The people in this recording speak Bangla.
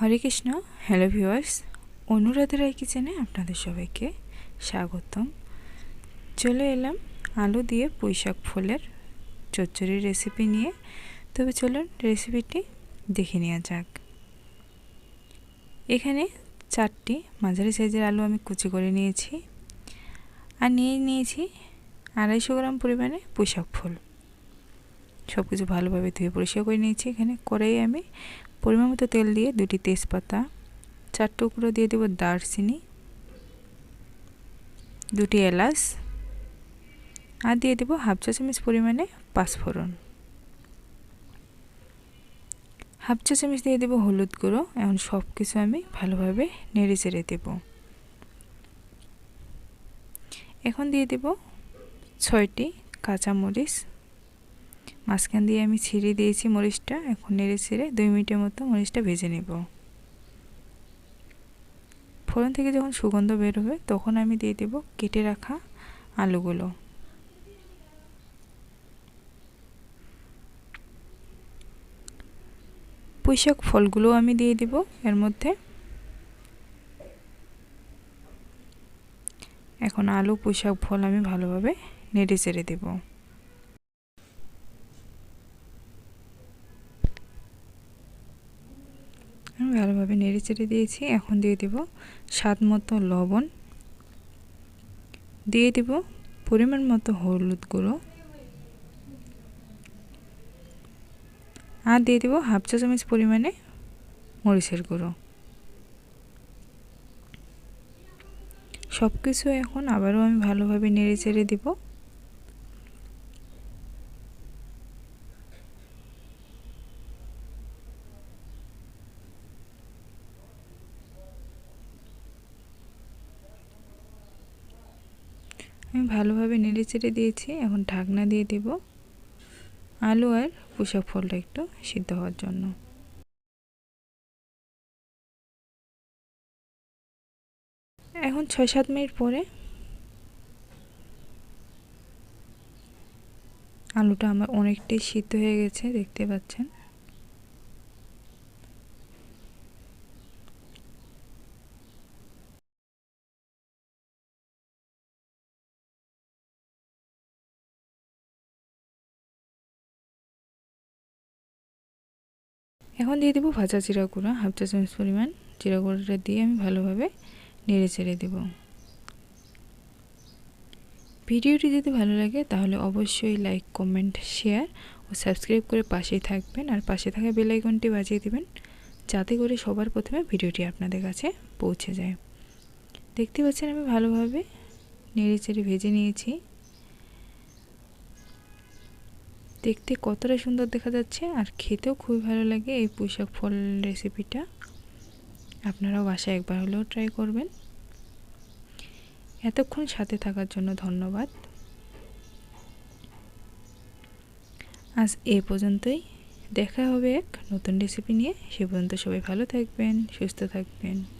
হরে কৃষ্ণ, হ্যালো ভিউয়ার্স, অনুরাধা রায় কিচেনে আপনাদের সবাইকে স্বাগতম। চলে এলাম আলু দিয়ে পুঁইশাক ফুলের চচ্চড়ির রেসিপি নিয়ে। তবে চলুন রেসিপিটি দেখে নেওয়া যাক। এখানে চারটি মাঝারি সাইজের আলু আমি কুচি করে নিয়েছি আর নিয়ে নিয়েছি আড়াইশো গ্রাম পরিমাণে পুঁইশাক ফুল। সব কিছু ভালোভাবে ধুয়ে পরিষ্কার করে নিয়েছি। এখানে করেই আমি পরিমাণ মতো তেল দিয়ে দুটি তেজপাতা, চার টুকরো দিয়ে দেবো দারচিনি, দুটি এলাচ, আর দিয়ে দেবো হাফ চা চামচ পরিমাণে পাঁচফোড়ন। হাফ চা চামচ দিয়ে দেবো হলুদ গুঁড়ো, এখন সব কিছু আমি ভালোভাবে নেড়ে চেড়ে দেব। এখন দিয়ে দেব ছয়টি কাঁচামরিচ মাঝখান দিয়ে আমি ছিঁড়ে দিয়েছি মরিচটা, এখন নেড়ে ছেড়ে দুই মিনিটের মতো মরিচটা ভেজে নেব। ফোড়ন থেকে যখন সুগন্ধ বের হবে, তখন আমি দিয়ে দেব কেটে রাখা আলুগুলো। পুঁইশাক ফলগুলো আমি দিয়ে দেব এর মধ্যে। এখন আলু, পুঁইশাক, ফল আমি ভালোভাবে নেড়ে চেড়ে দেবো। ভালোভাবে নেড়ে চেড়ে দিয়েছি। এখন দিয়ে দেব স্বাদ মতো লবণ। দিয়ে দেব পরিমাণ মতো হলুদ গুঁড়ো। আর দিয়ে দেব হাফ চা চামচ পরিমাণে মরিচের গুঁড়ো। সব কিছু এখন আবারও আমি ভালোভাবে নেড়ে চেড়ে দেবো। আমি ভালোভাবে নেড়ে চেড়ে দিয়েছি, এখন ঢাকনা দিয়ে দেব। আলু আর পোশাক ফলটা একটু সিদ্ধ হওয়ার জন্য। এখন ছয় সাত মিনিট পরে আলুটা আমার অনেকটাই সিদ্ধ হয়ে গেছে, দেখতে পাচ্ছেন। এখন দিয়ে দেবো ভাজা জিরা গুঁড়া, হাফ চা চামচ পরিমাণ। জিরা গুঁড়োটা দিয়ে আমি ভালোভাবে নেড়ে চেড়ে দেব। ভিডিওটি যদি ভালো লাগে, তাহলে অবশ্যই লাইক, কমেন্ট, শেয়ার ও সাবস্ক্রাইব করে পাশেই থাকবেন আর পাশে থাকা বেলাইকনটি বাজিয়ে দেবেন, যাতে করে সবার প্রথমে ভিডিওটি আপনাদের কাছে পৌঁছে যায়। দেখতে পাচ্ছেন আমি ভালোভাবে নেড়ে চেড়ে ভেজে নিয়েছি। দেখতে কতটা সুন্দর দেখা যাচ্ছে আর খেতেও খুবই ভালো লাগে এই পুঁইশাক ফল রেসিপিটা আপনারাও বাসায় একবার হলেও ট্রাই করবেন। এতক্ষণ সাথে থাকার জন্য ধন্যবাদ। আজ এ পর্যন্তই। দেখা হবে এক নতুন রেসিপি নিয়ে। সে পর্যন্ত সবাই ভালো থাকবেন, সুস্থ থাকবেন।